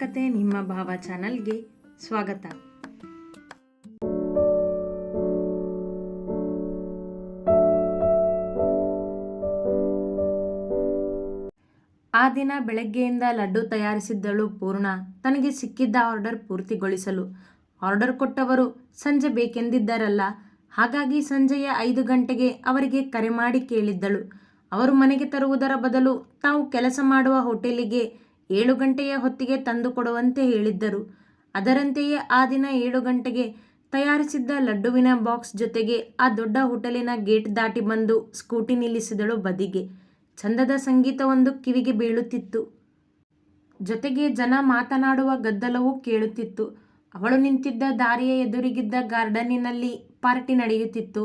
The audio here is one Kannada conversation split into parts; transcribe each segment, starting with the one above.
ಕತೆ ನಿಮ್ಮ ಭಾವ ಚಾನಲ್ಗೆ ಸ್ವಾಗತ. ಆ ದಿನ ಬೆಳಗ್ಗೆಯಿಂದ ಲಡ್ಡು ತಯಾರಿಸಿದ್ದಳು ಪೂರ್ಣ. ತನಗೆ ಸಿಕ್ಕಿದ್ದ ಆರ್ಡರ್ ಪೂರ್ತಿಗೊಳಿಸಲು. ಆರ್ಡರ್ ಕೊಟ್ಟವರು ಸಂಜೆ ಬೇಕೆಂದಿದ್ದರಲ್ಲ. ಹಾಗಾಗಿ ಸಂಜೆಯ ಐದು ಗಂಟೆಗೆ ಅವರಿಗೆ ಕರೆ ಮಾಡಿ ಕೇಳಿದ್ದಳು. ಅವರು ಮನೆಗೆ ತರುವುದರ ಬದಲು ತಾವು ಕೆಲಸ ಮಾಡುವ ಹೋಟೆಲಿಗೆ ಏಳು ಗಂಟೆಯ ಹೊತ್ತಿಗೆ ತಂದು ಕೊಡುವಂತೆ ಹೇಳಿದ್ದರು. ಅದರಂತೆಯೇ ಆ ದಿನ ಏಳು ಗಂಟೆಗೆ ತಯಾರಿಸಿದ್ದ ಲಡ್ಡುವಿನ ಬಾಕ್ಸ್ ಜೊತೆಗೆ ಆ ದೊಡ್ಡ ಹೋಟೆಲಿನ ಗೇಟ್ ದಾಟಿ ಬಂದು ಸ್ಕೂಟಿ ನಿಲ್ಲಿಸಿದಳು ಬದಿಗೆ. ಚಂದದ ಸಂಗೀತವೊಂದು ಕಿವಿಗೆ ಬೀಳುತ್ತಿತ್ತು. ಜೊತೆಗೆ ಜನ ಮಾತನಾಡುವ ಗದ್ದಲವೂ ಕೇಳುತ್ತಿತ್ತು. ಅವಳು ನಿಂತಿದ್ದ ದಾರಿಯ ಎದುರಿಗಿದ್ದ ಗಾರ್ಡನಿನಲ್ಲಿ ಪಾರ್ಟಿ ನಡೆಯುತ್ತಿತ್ತು.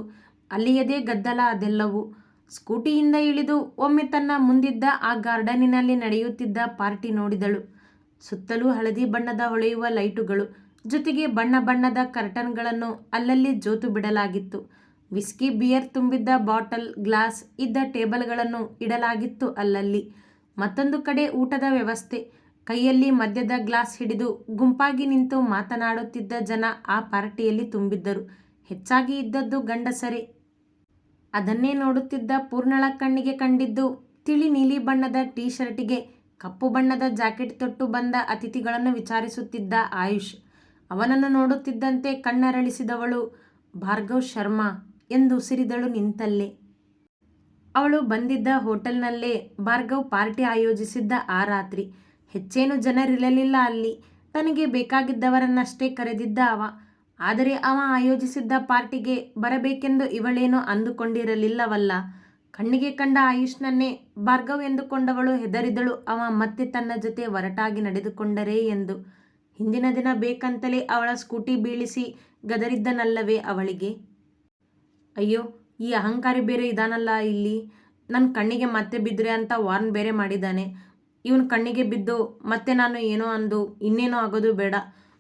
ಅಲ್ಲಿಯದೇ ಗದ್ದಲ ಅದೆಲ್ಲವೂ. ಸ್ಕೂಟಿಯಿಂದ ಇಳಿದು ಒಮ್ಮೆ ತನ್ನ ಮುಂದಿದ್ದ ಆ ಗಾರ್ಡನಿನಲ್ಲಿ ನಡೆಯುತ್ತಿದ್ದ ಪಾರ್ಟಿ ನೋಡಿದಳು. ಸುತ್ತಲೂ ಹಳದಿ ಬಣ್ಣದ ಹೊಳೆಯುವ ಲೈಟುಗಳು, ಜೊತೆಗೆ ಬಣ್ಣ ಬಣ್ಣದ ಕರ್ಟನ್ಗಳನ್ನು ಅಲ್ಲಲ್ಲಿ ಜೋತು ಬಿಡಲಾಗಿತ್ತು. ವಿಸ್ಕಿ, ಬಿಯರ್ ತುಂಬಿದ್ದ ಬಾಟಲ್, ಗ್ಲಾಸ್ ಇದ್ದ ಟೇಬಲ್ಗಳನ್ನು ಇಡಲಾಗಿತ್ತು ಅಲ್ಲಲ್ಲಿ. ಮತ್ತೊಂದು ಕಡೆ ಊಟದ ವ್ಯವಸ್ಥೆ, ಕೈಯಲ್ಲಿ ಮದ್ಯದ ಗ್ಲಾಸ್ ಹಿಡಿದು ಗುಂಪಾಗಿ ನಿಂತು ಮಾತನಾಡುತ್ತಿದ್ದ ಜನ ಆ ಪಾರ್ಟಿಯಲ್ಲಿ ತುಂಬಿದ್ದರು. ಹೆಚ್ಚಾಗಿ ಇದ್ದದ್ದು ಗಂಡಸರೇ ಅದನ್ನೇ ನೋಡುತ್ತಿದ್ದ ಪೂರ್ಣಳ ಕಣ್ಣಿಗೆ ಕಂಡಿದ್ದು ತಿಳಿ ನೀಲಿ ಬಣ್ಣದ ಟೀ ಶರ್ಟಿಗೆ ಕಪ್ಪು ಬಣ್ಣದ ಜಾಕೆಟ್ ತೊಟ್ಟು ಬಂದ ಅತಿಥಿಗಳನ್ನು ವಿಚಾರಿಸುತ್ತಿದ್ದ ಆಯುಷ್. ಅವನನ್ನು ನೋಡುತ್ತಿದ್ದಂತೆ ಕಣ್ಣರಳಿಸಿದವಳು, ಭಾರ್ಗವ್ ಶರ್ಮಾ ಎಂದು ಉಸಿರಿದಳು ನಿಂತಲ್ಲೇ. ಅವಳು ಬಂದಿದ್ದ ಹೋಟೆಲ್ನಲ್ಲೇ ಭಾರ್ಗವ್ ಪಾರ್ಟಿ ಆಯೋಜಿಸಿದ್ದ ಆ ರಾತ್ರಿ. ಹೆಚ್ಚೇನು ಜನರಿರಲಿಲ್ಲ ಅಲ್ಲಿ. ತನಗೆ ಬೇಕಾಗಿದ್ದವರನ್ನಷ್ಟೇ ಕರೆದಿದ್ದ ಅವ. ಆದರೆ ಅವ ಆಯೋಜಿಸಿದ್ದ ಪಾರ್ಟಿಗೆ ಬರಬೇಕೆಂದು ಇವಳೇನೋ ಅಂದುಕೊಂಡಿರಲಿಲ್ಲವಲ್ಲ. ಕಣ್ಣಿಗೆ ಕಂಡ ಆಯುಷ್ನನ್ನೇ ಭಾರ್ಗವ್ ಎಂದುಕೊಂಡವಳು ಹೆದರಿದಳು. ಅವ ಮತ್ತೆ ತನ್ನ ಜೊತೆ ಒರಟಾಗಿ ನಡೆದುಕೊಂಡರೇ ಎಂದು. ಹಿಂದಿನ ದಿನ ಬೇಕಂತಲೇ ಅವಳ ಸ್ಕೂಟಿ ಬೀಳಿಸಿ ಗದರಿದ್ದನಲ್ಲವೇ ಅವಳಿಗೆ? ಅಯ್ಯೋ, ಈ ಅಹಂಕಾರಿ ಬೇರೆ ಇದಾನಲ್ಲ ಇಲ್ಲಿ. ನನ್ನ ಕಣ್ಣಿಗೆ ಮತ್ತೆ ಬಿದ್ದರೆ ಅಂತ ವಾರ್ನ್ ಬೇರೆ ಮಾಡಿದ್ದಾನೆ. ಇವನ ಕಣ್ಣಿಗೆ ಬಿದ್ದು ಮತ್ತೆ ನಾನು ಏನೋ ಅಂದು ಇನ್ನೇನೋ ಆಗೋದು ಬೇಡ.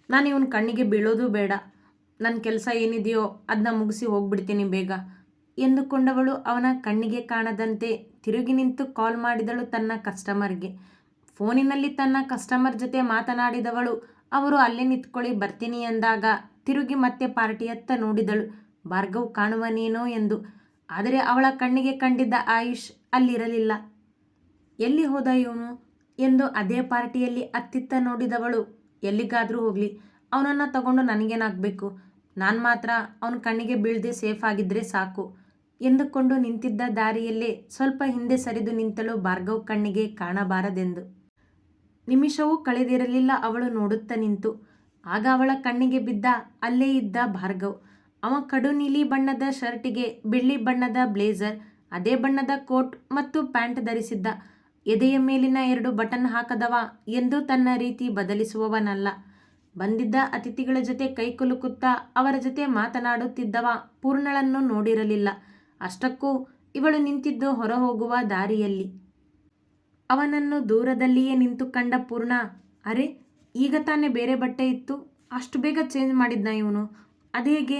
ನಾನು ಇವನ ಕಣ್ಣಿಗೆ ಬೀಳೋದು ಬೇಡ. ನನ್ನ ಕೆಲಸ ಏನಿದೆಯೋ ಅದನ್ನ ಮುಗಿಸಿ ಹೋಗ್ಬಿಡ್ತೀನಿ ಬೇಗ ಎಂದುಕೊಂಡವಳು ಅವನ ಕಣ್ಣಿಗೆ ಕಾಣದಂತೆ ತಿರುಗಿ ನಿಂತು ಕಾಲ್ ಮಾಡಿದಳು ತನ್ನ ಕಸ್ಟಮರ್ಗೆ. ಫೋನಿನಲ್ಲಿ ತನ್ನ ಕಸ್ಟಮರ್ ಜೊತೆ ಮಾತನಾಡಿದವಳು, ಅವರು ಅಲ್ಲೇ ನಿಂತ್ಕೊಳ್ಳಿ, ಬರ್ತೀನಿ ಎಂದಾಗ ತಿರುಗಿ ಮತ್ತೆ ಪಾರ್ಟಿಯತ್ತ ನೋಡಿದಳು. ಭಾರ್ಗವ್ ಕಾಣುವನೇನೋ ಎಂದು. ಆದರೆ ಅವಳ ಕಣ್ಣಿಗೆ ಕಂಡಿದ್ದ ಆಯುಷ್ ಅಲ್ಲಿರಲಿಲ್ಲ. ಎಲ್ಲಿ ಹೋದ ಇವನು? ಎಂದು ಅದೇ ಪಾರ್ಟಿಯಲ್ಲಿ ಅತ್ತಿತ್ತ ನೋಡಿದವಳು. ಎಲ್ಲಿಗಾದರೂ ಹೋಗಲಿ. ಅವನನ್ನು ತಗೊಂಡು ನನಗೇನಾಗಬೇಕು? ನಾನು ಮಾತ್ರ ಅವನ ಕಣ್ಣಿಗೆ ಬೀಳದೆ ಸೇಫ್ ಆಗಿದ್ದರೆ ಸಾಕು. ಎಂದುಕೊಂಡು ನಿಂತಿದ್ದ ದಾರಿಯಲ್ಲೇ ಸ್ವಲ್ಪ ಹಿಂದೆ ಸರಿದು ನಿಂತಳು ಭಾರ್ಗವ್ ಕಣ್ಣಿಗೆ ಕಾಣಬಾರದೆಂದು. ನಿಮಿಷವೂ ಕಳೆದಿರಲಿಲ್ಲ ಅವಳು ನೋಡುತ್ತಾ ನಿಂತು. ಆಗ ಅವಳ ಕಣ್ಣಿಗೆ ಬಿದ್ದ ಅಲ್ಲೇ ಇದ್ದ ಭಾರ್ಗವ್. ಅವ ಕಡು ನೀಲಿ ಬಣ್ಣದ ಶರ್ಟಿಗೆ ಬಿಳಿ ಬಣ್ಣದ ಬ್ಲೇಸರ್, ಅದೇ ಬಣ್ಣದ ಕೋಟ್ ಮತ್ತು ಪ್ಯಾಂಟ್ ಧರಿಸಿದ್ದ. ಎದೆಯ ಮೇಲಿನ ಎರಡು ಬಟನ್ ಹಾಕದವ ಎಂದು ತನ್ನ ರೀತಿ ಬದಲಿಸುವವನಲ್ಲ. ಬಂದಿದ್ದ ಅತಿಥಿಗಳ ಜೊತೆ ಕೈಕುಲುಕುತ್ತಾ ಅವರ ಜೊತೆ ಮಾತನಾಡುತ್ತಿದ್ದವ ಪೂರ್ಣಳನ್ನು ನೋಡಿರಲಿಲ್ಲ. ಅಷ್ಟಕ್ಕೂ ಇವಳು ನಿಂತಿದ್ದು ಹೊರಹೋಗುವ ದಾರಿಯಲ್ಲಿ. ಅವನನ್ನು ದೂರದಲ್ಲಿಯೇ ನಿಂತು ಕಂಡ ಪೂರ್ಣ, ಅರೆ, ಈಗ ತಾನೇ ಬೇರೆ ಬಟ್ಟೆ ಇತ್ತು. ಅಷ್ಟು ಬೇಗ ಚೇಂಜ್ ಮಾಡಿದ್ನ ಇವನು. ಅದೇಗೆ?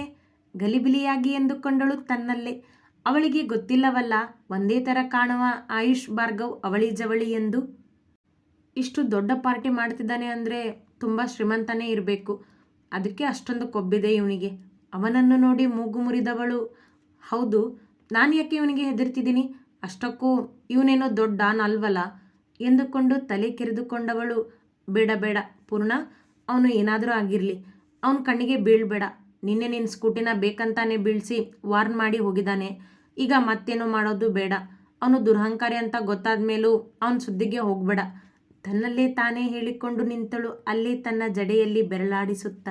ಗಲಿಬಿಲಿಯಾಗಿ ಎಂದುಕೊಂಡಳು ತನ್ನಲ್ಲೇ. ಅವಳಿಗೆ ಗೊತ್ತಿಲ್ಲವಲ್ಲ, ಒಂದೇ ಥರ ಕಾಣುವ ಆಯುಷ್ ಭಾರ್ಗವ್ ಅವಳಿ ಜವಳಿ ಎಂದು. ಇಷ್ಟು ದೊಡ್ಡ ಪಾರ್ಟಿ ಮಾಡ್ತಿದ್ದಾನೆ ಅಂದರೆ ತುಂಬ ಶ್ರೀಮಂತನೇ ಇರಬೇಕು. ಅದಕ್ಕೆ ಅಷ್ಟೊಂದು ಕೊಬ್ಬಿದೆ ಇವನಿಗೆ. ಅವನನ್ನು ನೋಡಿ ಮೂಗು ಮುರಿದವಳು. ಹೌದು, ನಾನು ಯಾಕೆ ಇವನಿಗೆ ಹೆದರ್ತಿದ್ದೀನಿ? ಅಷ್ಟಕ್ಕೂ ಇವನೇನೋ ದೊಡ್ಡ ಅಲ್ವಲ್ಲ ಎಂದುಕೊಂಡು ತಲೆ ಕೆರೆದುಕೊಂಡವಳು. ಬೇಡ ಬೇಡ, ಪೂರ್ಣ, ಅವನು ಏನಾದರೂ ಆಗಿರಲಿ. ಅವನ ಕಣ್ಣಿಗೆ ಬೀಳ್ಬೇಡ. ನಿನ್ನೆ ನಿನ್ನ ಸ್ಕೂಟಿನ ಬೇಕಂತಾನೆ ಬೀಳಿಸಿ ವಾರ್ನ್ ಮಾಡಿ ಹೋಗಿದ್ದಾನೆ. ಈಗ ಮತ್ತೇನೋ ಮಾಡೋದು ಬೇಡ. ಅವನು ದುರಹಂಕಾರಿ ಅಂತ ಗೊತ್ತಾದ ಮೇಲೂ ಅವನ ಸುದ್ದಿಗೆ ಹೋಗಬೇಡ. ತನ್ನಲ್ಲೇ ತಾನೇ ಹೇಳಿಕೊಂಡು ನಿಂತಳು, ಅಲ್ಲೇ ತನ್ನ ಜಡೆಯಲ್ಲಿ ಬೆರಳಾಡಿಸುತ್ತ.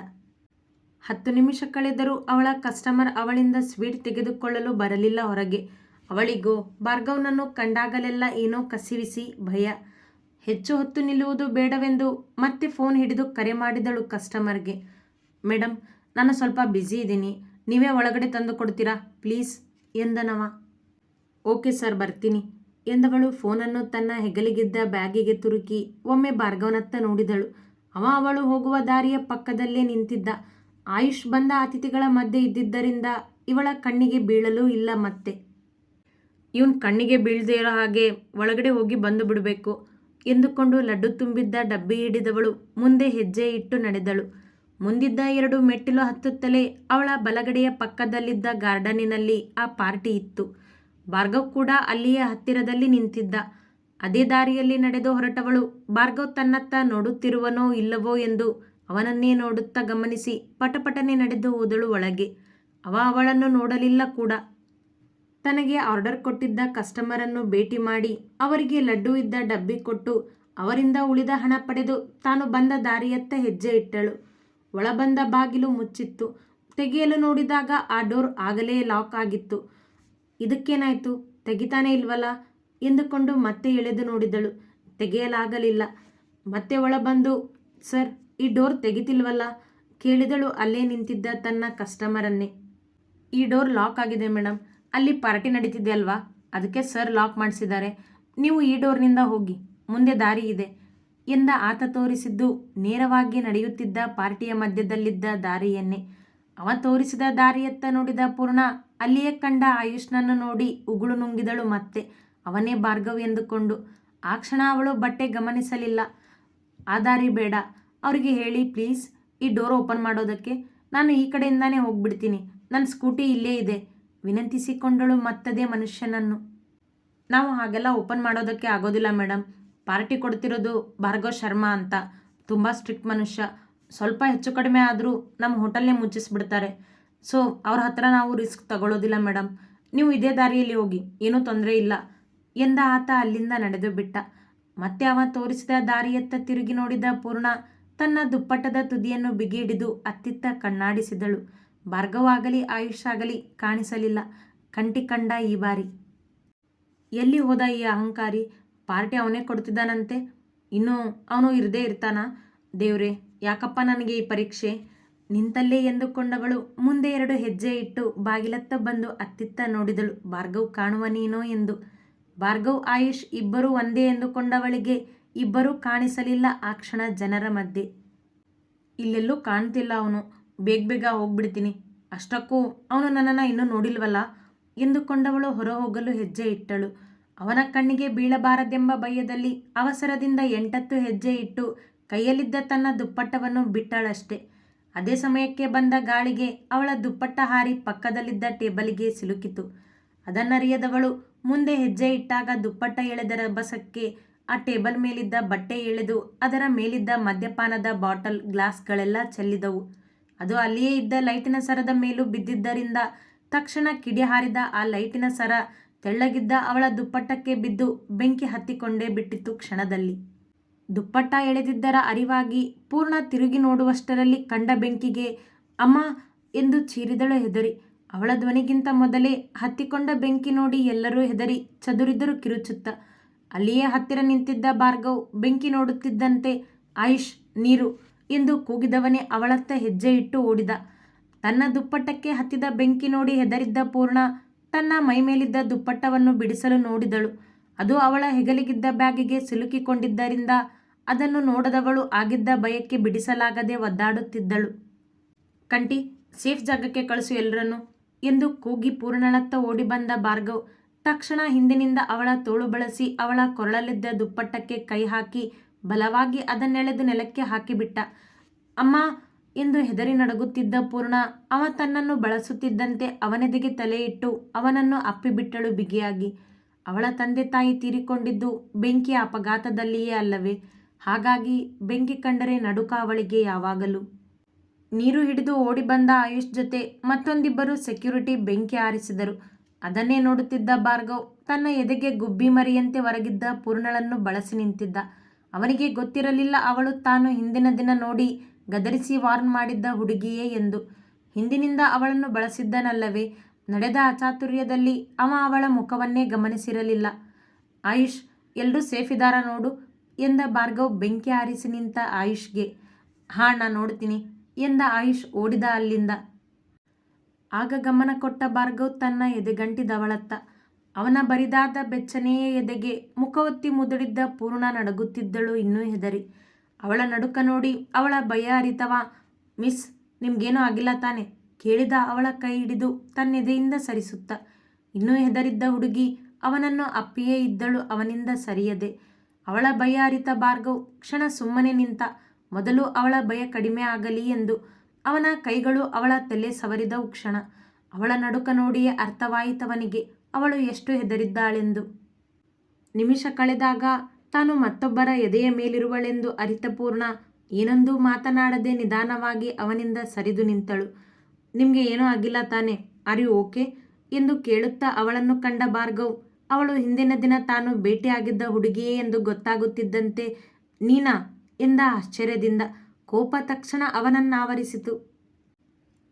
ಹತ್ತು ನಿಮಿಷ ಕಳೆದರೂ ಅವಳ ಕಸ್ಟಮರ್ ಅವಳಿಂದ ಸ್ವೀಟ್ ತೆಗೆದುಕೊಳ್ಳಲು ಬರಲಿಲ್ಲ ಹೊರಗೆ. ಅವಳಿಗೋ, ಭಾರ್ಗವ್ನನ್ನು ಕಂಡಾಗಲೆಲ್ಲ ಏನೋ ಕಸಿವಿಸಿ, ಭಯ. ಹೆಚ್ಚು ಹೊತ್ತು ನಿಲ್ಲುವುದು ಬೇಡವೆಂದು ಮತ್ತೆ ಫೋನ್ ಹಿಡಿದು ಕರೆ ಮಾಡಿದಳು ಕಸ್ಟಮರ್ಗೆ. ಮೇಡಮ್ ನಾನು ಸ್ವಲ್ಪ ಬ್ಯುಸಿ ಇದ್ದೀನಿ. ನೀವೇ ಒಳಗಡೆ ತಂದು ಕೊಡ್ತೀರಾ? ಪ್ಲೀಸ್, ಎಂದನವ. ಓಕೆ ಸರ್, ಬರ್ತೀನಿ. ಎಂದವಳು ಫೋನನ್ನು ತನ್ನ ಹೆಗಲಿಗಿದ್ದ ಬ್ಯಾಗಿಗೆ ತುರುಕಿ ಒಮ್ಮೆ ಭಾರ್ಗವನತ್ತ ನೋಡಿದಳು. ಅವ ಅವಳು ಹೋಗುವ ದಾರಿಯ ಪಕ್ಕದಲ್ಲೇ ನಿಂತಿದ್ದ. ಆಯುಷ್ ಬಂದ ಅತಿಥಿಗಳ ಮಧ್ಯೆ ಇದ್ದಿದ್ದರಿಂದ ಇವಳ ಕಣ್ಣಿಗೆ ಬೀಳಲೂ ಇಲ್ಲ ಮತ್ತೆ. ಇವನ್ ಕಣ್ಣಿಗೆ ಬೀಳದೇ ಇರೋ ಹಾಗೆ ಒಳಗಡೆ ಹೋಗಿ ಬಂದು ಬಿಡಬೇಕು ಎಂದುಕೊಂಡು ಲಡ್ಡು ತುಂಬಿದ್ದ ಡಬ್ಬಿ ಹಿಡಿದವಳು ಮುಂದೆ ಹೆಜ್ಜೆ ಇಟ್ಟು ನಡೆದಳು. ಮುಂದಿದ್ದ ಎರಡು ಮೆಟ್ಟಿಲು ಹತ್ತುತ್ತಲೇ ಅವಳ ಬಲಗಡೆಯ ಪಕ್ಕದಲ್ಲಿದ್ದ ಗಾರ್ಡನಿನಲ್ಲಿ ಆ ಪಾರ್ಟಿ ಇತ್ತು. ಭಾರ್ಗವ್ ಕೂಡ ಅಲ್ಲಿಯ ಹತ್ತಿರದಲ್ಲಿ ನಿಂತಿದ್ದ. ಅದೇ ದಾರಿಯಲ್ಲಿ ನಡೆದು ಹೊರಟವಳು. ಭಾರ್ಗವ್ ತನ್ನತ್ತ ನೋಡುತ್ತಿರುವನೋ ಇಲ್ಲವೋ ಎಂದು ಅವನನ್ನೇ ನೋಡುತ್ತಾ ಗಮನಿಸಿ ಪಟಪಟನೆ ನಡೆದು ಹೋದಳು ಒಳಗೆ. ಅವ ಅವಳನ್ನು ನೋಡಲಿಲ್ಲ ಕೂಡ. ತನಗೆ ಆರ್ಡರ್ ಕೊಟ್ಟಿದ್ದ ಕಸ್ಟಮರನ್ನು ಭೇಟಿ ಮಾಡಿ ಅವರಿಗೆ ಲಡ್ಡು ಇದ್ದ ಡಬ್ಬಿ ಕೊಟ್ಟು ಅವರಿಂದ ಉಳಿದ ಹಣ ಪಡೆದು ತಾನು ಬಂದ ದಾರಿಯತ್ತ ಹೆಜ್ಜೆ ಇಟ್ಟಳು. ಒಳಬಂದ ಬಾಗಿಲು ಮುಚ್ಚಿತ್ತು. ತೆಗೆಯಲು ನೋಡಿದಾಗ ಆ ಡೋರ್ ಆಗಲೇ ಲಾಕ್ ಆಗಿತ್ತು. ಇದಕ್ಕೇನಾಯ್ತು? ತೆಗಿತಾನೆ ಇಲ್ವಲ್ಲ? ಎಂದುಕೊಂಡು ಮತ್ತೆ ಎಳೆದು ನೋಡಿದಳು. ತೆಗೆಯಲಾಗಲಿಲ್ಲ. ಮತ್ತೆ ಒಳ ಬಂದು ಸರ್, ಈ ಡೋರ್ ತೆಗಿತಿಲ್ವಲ್ಲ? ಕೇಳಿದಳು ಅಲ್ಲೇ ನಿಂತಿದ್ದ ತನ್ನ ಕಸ್ಟಮರನ್ನೇ. ಈ ಡೋರ್ ಲಾಕ್ ಆಗಿದೆ ಮೇಡಮ್ ಅಲ್ಲಿ ಪಾರ್ಟಿ ನಡೀತಿದೆ ಅಲ್ವಾ? ಅದಕ್ಕೆ ಸರ್ ಲಾಕ್ ಮಾಡಿಸಿದ್ದಾರೆ. ನೀವು ಈ ಡೋರ್ನಿಂದ ಹೋಗಿ. ಮುಂದೆ ದಾರಿ ಇದೆ. ಎಂದ ಆತ ತೋರಿಸಿದ್ದು ನೇರವಾಗಿ ನಡೆಯುತ್ತಿದ್ದ ಪಾರ್ಟಿಯ ಮಧ್ಯದಲ್ಲಿದ್ದ ದಾರಿಯನ್ನೇ. ಅವ ತೋರಿಸಿದ ದಾರಿಯತ್ತ ನೋಡಿದ ಪೂರ್ಣ ಅಲ್ಲಿಯೇ ಕಂಡ ಆಯುಷ್ನನ್ನು ನೋಡಿ ಉಗುಳು ನುಂಗಿದಳು ಮತ್ತೆ. ಅವನೇ ಭಾರ್ಗವ್ ಎಂದುಕೊಂಡು, ಆ ಕ್ಷಣ ಅವಳು ಬಟ್ಟೆ ಗಮನಿಸಲಿಲ್ಲ. ಆ ದಾರಿ ಬೇಡ, ಅವರಿಗೆ ಹೇಳಿ ಪ್ಲೀಸ್, ಈ ಡೋರ್ ಓಪನ್ ಮಾಡೋದಕ್ಕೆ. ನಾನು ಈ ಕಡೆಯಿಂದಾನೇ ಹೋಗ್ಬಿಡ್ತೀನಿ ನನ್ನ ಸ್ಕೂಟಿ ಇಲ್ಲೇ ಇದೆ, ವಿನಂತಿಸಿಕೊಂಡಳು ಮತ್ತದೇ ಮನುಷ್ಯನನ್ನು. ನಾವು ಹಾಗೆಲ್ಲ ಓಪನ್ ಮಾಡೋದಕ್ಕೆ ಆಗೋದಿಲ್ಲ ಮೇಡಮ್ ಪಾರ್ಟಿ ಕೊಡ್ತಿರೋದು ಭಾರ್ಗವ್ ಶರ್ಮಾ ಅಂತ. ತುಂಬ ಸ್ಟ್ರಿಕ್ಟ್ ಮನುಷ್ಯ, ಸ್ವಲ್ಪ ಹೆಚ್ಚು ಕಡಿಮೆ ಆದರೂ ನಮ್ಮ ಹೋಟೆಲ್ನೇ ಮುಚ್ಚಿಸ್ಬಿಡ್ತಾರೆ. ಸೊ ಅವ್ರ ಹತ್ರ ನಾವು ರಿಸ್ಕ್ ತಗೊಳ್ಳೋದಿಲ್ಲ ಮೇಡಮ್ ನೀವು ಇದೇ ದಾರಿಯಲ್ಲಿ ಹೋಗಿ, ಏನೂ ತೊಂದರೆ ಇಲ್ಲ. ಎಂದ ಆತ ಅಲ್ಲಿಂದ ನಡೆದು ಬಿಟ್ಟ. ಮತ್ತೆ ಅವ ತೋರಿಸಿದ ದಾರಿಯತ್ತ ತಿರುಗಿ ನೋಡಿದ ಪೂರ್ಣ ತನ್ನ ದುಪ್ಪಟ್ಟದ ತುದಿಯನ್ನು ಬಿಗಿ ಹಿಡಿದು ಅತ್ತಿತ್ತ ಕಣ್ಣಾಡಿಸಿದಳು. ಭಾರ್ಗವಾಗಲಿ ಆಯುಷ್ ಆಗಲಿ ಕಾಣಿಸಲಿಲ್ಲ. ಕಂಟಿ ಕಂಡ ಈ ಬಾರಿ. ಎಲ್ಲಿ ಹೋದ ಈ ಅಹಂಕಾರಿ? ಪಾರ್ಟಿ ಅವನೇ ಕೊಡ್ತಿದ್ದಾನಂತೆ. ಇನ್ನೂ ಅವನು ಇರದೇ ಇರ್ತಾನ? ದೇವ್ರೆ, ಯಾಕಪ್ಪ ನನಗೆ ಈ ಪರೀಕ್ಷೆ? ನಿಂತಲ್ಲೇ ಎಂದುಕೊಂಡವಳು ಮುಂದೆ ಎರಡು ಹೆಜ್ಜೆ ಇಟ್ಟು ಬಾಗಿಲತ್ತ ಬಂದು ಅತ್ತಿತ್ತ ನೋಡಿದಳು, ಭಾರ್ಗವ್, ಕಾಣುವ ನೀನೋ? ಎಂದು. ಭಾರ್ಗವ್, ಆಯುಷ್, ಇಬ್ಬರೂ ಒಂದೇ ಎಂದುಕೊಂಡವಳಿಗೆ ಇಬ್ಬರೂ ಕಾಣಿಸಲಿಲ್ಲ ಆ ಕ್ಷಣ ಜನರ ಮಧ್ಯೆ. ಇಲ್ಲೆಲ್ಲೂ ಕಾಣ್ತಿಲ್ಲ ಅವನು. ಬೇಗ ಬೇಗ ಹೋಗ್ಬಿಡ್ತೀನಿ. ಅಷ್ಟಕ್ಕೂ ಅವನು ನನ್ನನ್ನು ಇನ್ನೂ ನೋಡಿಲ್ವಲ್ಲ? ಎಂದುಕೊಂಡವಳು ಹೊರ ಹೋಗಲು ಹೆಜ್ಜೆ ಇಟ್ಟಳು. ಅವನ ಕಣ್ಣಿಗೆ ಬೀಳಬಾರದೆಂಬ ಭಯದಲ್ಲಿ ಅವಸರದಿಂದ ಎಂಟತ್ತು ಹೆಜ್ಜೆ ಇಟ್ಟು ಕೈಯಲ್ಲಿದ್ದ ತನ್ನ ದುಪ್ಪಟ್ಟವನ್ನು ಬಿಟ್ಟಳಷ್ಟೆ. ಅದೇ ಸಮಯಕ್ಕೆ ಬಂದ ಗಾಳಿಗೆ ಅವಳ ದುಪ್ಪಟ್ಟ ಹಾರಿ ಪಕ್ಕದಲ್ಲಿದ್ದ ಟೇಬಲಿಗೆ ಸಿಲುಕಿತು. ಅದನ್ನರಿಯದವಳು ಮುಂದೆ ಹೆಜ್ಜೆ ಇಟ್ಟಾಗ ದುಪ್ಪಟ್ಟ ಎಳೆದ ರಭಸಕ್ಕೆ ಆ ಟೇಬಲ್ ಮೇಲಿದ್ದ ಬಟ್ಟೆ ಎಳೆದು ಅದರ ಮೇಲಿದ್ದ ಮದ್ಯಪಾನದ ಬಾಟಲ್, ಗ್ಲಾಸ್ಗಳೆಲ್ಲ ಚೆಲ್ಲಿದವು. ಅದು ಅಲ್ಲಿಯೇ ಇದ್ದ ಲೈಟಿನ ಸರದ ಮೇಲೂ ಬಿದ್ದಿದ್ದರಿಂದ ತಕ್ಷಣ ಕಿಡಿ ಹಾರಿದ ಆ ಲೈಟಿನ ಸರ ತೆಳ್ಳಗಿದ್ದ ಅವಳ ದುಪ್ಪಟ್ಟಕ್ಕೆ ಬಿದ್ದು ಬೆಂಕಿ ಹತ್ತಿಕೊಂಡೇ ಬಿಟ್ಟಿತ್ತು ಕ್ಷಣದಲ್ಲಿ. ದುಪ್ಪಟ್ಟ ಎಳೆದಿದ್ದರ ಅರಿವಾಗಿ ಪೂರ್ಣ ತಿರುಗಿ ನೋಡುವಷ್ಟರಲ್ಲಿ ಕಂಡ ಬೆಂಕಿಗೆ, ಅಮ್ಮ ಎಂದು ಚೀರಿದಳು ಹೆದರಿ. ಅವಳ ಧ್ವನಿಗಿಂತ ಮೊದಲೇ ಹತ್ತಿಕೊಂಡ ಬೆಂಕಿ ನೋಡಿ ಎಲ್ಲರೂ ಹೆದರಿ ಚದುರಿದರು ಕಿರುಚುತ್ತ. ಅಲ್ಲಿಯೇ ಹತ್ತಿರ ನಿಂತಿದ್ದ ಭಾರ್ಗವ್, ಬೆಂಕಿ ನೋಡುತ್ತಿದ್ದಂತೆ ಆಯುಷ್, ನೀರು ಎಂದು ಕೂಗಿದವನೇ ಅವಳತ್ತ ಹೆಜ್ಜೆ ಇಟ್ಟು ಓಡಿದ. ತನ್ನ ದುಪ್ಪಟ್ಟಕ್ಕೆ ಹತ್ತಿದ ಬೆಂಕಿ ನೋಡಿ ಹೆದರಿದ್ದ ಪೂರ್ಣ ತನ್ನ ಮೈಮೇಲಿದ್ದ ದುಪ್ಪಟ್ಟವನ್ನು ಬಿಡಿಸಲು ನೋಡಿದಳು. ಅದು ಅವಳ ಹೆಗಲಿಗಿದ್ದ ಬ್ಯಾಗಿಗೆ ಸಿಲುಕಿಕೊಂಡಿದ್ದರಿಂದ ಅದನ್ನು ನೋಡದವಳು ಆಗಿದ್ದ ಭಯಕ್ಕೆ ಬಿಡಿಸಲಾಗದೆ ಒದ್ದಾಡುತ್ತಿದ್ದಳು. ಕಂಟಿ ಸೇಫ್ ಜಾಗಕ್ಕೆ ಕಳಿಸು ಎಲ್ಲರನ್ನು ಎಂದು ಕೂಗಿ ಪೂರ್ಣಳತ್ತ ಓಡಿ ಬಂದ ಭಾರ್ಗವ್. ತಕ್ಷಣ ಹಿಂದಿನಿಂದ ಅವಳ ತೋಳು ಬಳಸಿ ಅವಳ ಕೊರಳಲ್ಲಿದ್ದ ದುಪ್ಪಟ್ಟಕ್ಕೆ ಕೈ ಹಾಕಿ ಬಲವಾಗಿ ಅದನ್ನೆಳೆದು ನೆಲಕ್ಕೆ ಹಾಕಿಬಿಟ್ಟ. ಅಮ್ಮ ಎಂದು ಹೆದರಿ ನಡುಗುತ್ತಿದ್ದ ಪೂರ್ಣ, ಅವ ತನ್ನನ್ನು ಬಳಸುತ್ತಿದ್ದಂತೆ ಅವನೆದೆಗೆ ತಲೆಯಿಟ್ಟು ಅವನನ್ನು ಅಪ್ಪಿಬಿಟ್ಟಳು ಬಿಗಿಯಾಗಿ. ಅವಳ ತಂದೆ ತಾಯಿ ತೀರಿಕೊಂಡಿದ್ದು ಬೆಂಕಿಯ ಅಪಘಾತದಲ್ಲಿಯೇ ಅಲ್ಲವೇ? ಹಾಗಾಗಿ ಬೆಂಕಿ ಕಂಡರೆ ನಡುಕ ಅವಳಿಗೆ ಯಾವಾಗಲೂ. ನೀರು ಹಿಡಿದು ಓಡಿ ಬಂದ ಆಯುಷ್ ಜೊತೆ ಮತ್ತೊಂದಿಬ್ಬರು ಸೆಕ್ಯೂರಿಟಿ ಬೆಂಕಿ ಆರಿಸಿದರು. ಅದನ್ನೇ ನೋಡುತ್ತಿದ್ದ ಭಾರ್ಗವ್ ತನ್ನ ಎದೆಗೆ ಗುಬ್ಬಿ ಮರಿಯಂತೆ ಹೊರಗಿದ್ದ ಪೂರ್ಣಳನ್ನು ಬಳಸಿ ನಿಂತಿದ್ದ. ಅವನಿಗೆ ಗೊತ್ತಿರಲಿಲ್ಲ ಅವಳು ತಾನು ಹಿಂದಿನ ದಿನ ನೋಡಿ ಗದರಿಸಿ ವಾರ್ನ್ ಮಾಡಿದ್ದ ಹುಡುಗಿಯೇ ಎಂದು. ಹಿಂದಿನಿಂದ ಅವಳನ್ನು ಬಳಸಿದ್ದನಲ್ಲವೇ, ನಡೆದ ಅಚಾತುರ್ಯದಲ್ಲಿ ಅವ ಅವಳ ಮುಖವನ್ನೇ ಗಮನಿಸಿರಲಿಲ್ಲ. ಆಯುಷ್ ಎಲ್ಲರೂ ಸೇಫಿದಾರ ನೋಡು ಎಂದ ಭಾರ್ಗವ್ ಬೆಂಕಿ ಹಾರಿಸಿ ನಿಂತ ಆಯುಷ್ಗೆ ಹಾಂ ನಾ ನೋಡ್ತೀನಿ. ಎಂದ ಆಯುಷ್ ಓಡಿದ ಅಲ್ಲಿಂದ. ಆಗ ಗಮನ ಕೊಟ್ಟ ಭಾರ್ಗವ್ ತನ್ನ ಎದೆಗಂಟಿದವಳತ್ತ ಅವನ ಬರಿದಾದ ಬೆಚ್ಚನೆಯ ಎದೆಗೆ ಮುಖವೊತ್ತಿ ಮುದುಡಿದ್ದ ಪೂರ್ಣ ನಡುಗುತ್ತಿದ್ದಳು ಇನ್ನೂ ಹೆದರಿ. ಅವಳ ನಡುಕ ನೋಡಿ ಅವಳ ಭಯ ಅರಿತವ ಮಿಸ್, ನಿಮ್ಗೇನೂ ಆಗಿಲ್ಲ ತಾನೆ, ಕೇಳಿದ ಅವಳ ಕೈ ಹಿಡಿದು ತನ್ನೆದೆಯಿಂದ ಸರಿಸುತ್ತ. ಇನ್ನೂ ಹೆದರಿದ್ದ ಹುಡುಗಿ ಅವನನ್ನು ಅಪ್ಪಿಯೇ ಇದ್ದಳು, ಅವನಿಂದ ಸರಿಯದೆ. ಅವಳ ಭಯ ಅರಿತ ಭಾರ್ಗವ್ ಕ್ಷಣ ಸುಮ್ಮನೆ ನಿಂತ, ಮೊದಲು ಅವಳ ಭಯ ಕಡಿಮೆ ಆಗಲಿ ಎಂದು. ಅವನ ಕೈಗಳು ಅವಳ ತಲೆ ಸವರಿದವು ಕ್ಷಣ. ಅವಳ ನಡುಕ ನೋಡಿಯೇ ಅರ್ಥವಾಯಿತವನಿಗೆ, ಅವಳು ಎಷ್ಟು ಹೆದರಿದ್ದಾಳೆಂದು. ನಿಮಿಷ ಕಳೆದಾಗ ತಾನು ಮತ್ತೊಬ್ಬರ ಎದೆಯ ಮೇಲಿರುವಳೆಂದು ಅರಿತಪೂರ್ಣ, ಏನೊಂದು ಮಾತನಾಡದೆ ನಿಧಾನವಾಗಿ ಅವನಿಂದ ಸರಿದು ನಿಂತಳು. ನಿಮಗೆ ಏನೂ ಆಗಿಲ್ಲ ತಾನೆ ಅರಿ ಓಕೆ ಎಂದು ಕೇಳುತ್ತಾ ಅವಳನ್ನು ಕಂಡ ಭಾರ್ಗವ್ ಅವಳು ಹಿಂದಿನ ದಿನ ತಾನು ಭೇಟಿಯಾಗಿದ್ದ ಹುಡುಗಿಯೇ ಎಂದು ಗೊತ್ತಾಗುತ್ತಿದ್ದಂತೆ ನೀನಾ ಎಂದ ಆಶ್ಚರ್ಯದಿಂದ. ಕೋಪ ತಕ್ಷಣ ಅವನನ್ನಾವರಿಸಿತು.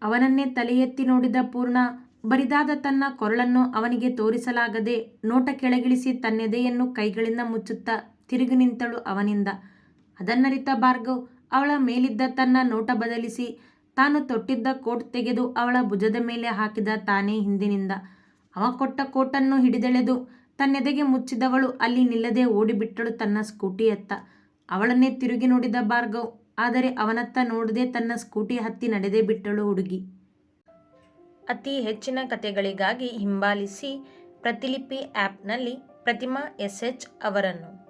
ಅವನನ್ನೇ ತಲೆ ಎತ್ತಿ ನೋಡಿದ ಪೂರ್ಣ, ಬರಿದಾದ ತನ್ನ ಕೊರಳನ್ನು ಅವನಿಗೆ ತೋರಿಸಲಾಗದೆ ನೋಟ ಕೆಳಗಿಳಿಸಿ ತನ್ನೆದೆಯನ್ನು ಕೈಗಳಿಂದ ಮುಚ್ಚುತ್ತಾ ತಿರುಗಿ ನಿಂತಳು ಅವನಿಂದ. ಅದನ್ನರಿತ ಭಾರ್ಗವ್, ಅವಳ ಮೇಲಿದ್ದ ತನ್ನ ನೋಟ ಬದಲಿಸಿ ತಾನು ತೊಟ್ಟಿದ್ದ ಕೋಟ್ ತೆಗೆದು ಅವಳ ಭುಜದ ಮೇಲೆ ಹಾಕಿದ ತಾನೇ ಹಿಂದಿನಿಂದ. ಅವ ಕೊಟ್ಟ ಕೋಟನ್ನು ಹಿಡಿದೆಳೆದು ತನ್ನೆದೆಗೆ ಮುಚ್ಚಿದವಳು ಅಲ್ಲಿ ನಿಲ್ಲದೆ ಓಡಿಬಿಟ್ಟಳು ತನ್ನ ಸ್ಕೂಟಿಯತ್ತ. ಅವಳನ್ನೇ ತಿರುಗಿ ನೋಡಿದ ಭಾರ್ಗವ್, ಆದರೆ ಅವನತ್ತ ನೋಡದೆ ತನ್ನ ಸ್ಕೂಟಿ ಹತ್ತಿ ನಡೆದೇ ಬಿಟ್ಟಳು ಹುಡುಗಿ. ಅತಿ ಹೆಚ್ಚಿನ ಕಥೆಗಳಿಗಾಗಿ ಹಿಂಬಾಲಿಸಿ ಪ್ರತಿಲಿಪಿ ಆ್ಯಪ್ನಲ್ಲಿ ಪ್ರತಿಮಾ ಎಸ್ ಎಚ್ ಅವರನ್ನು.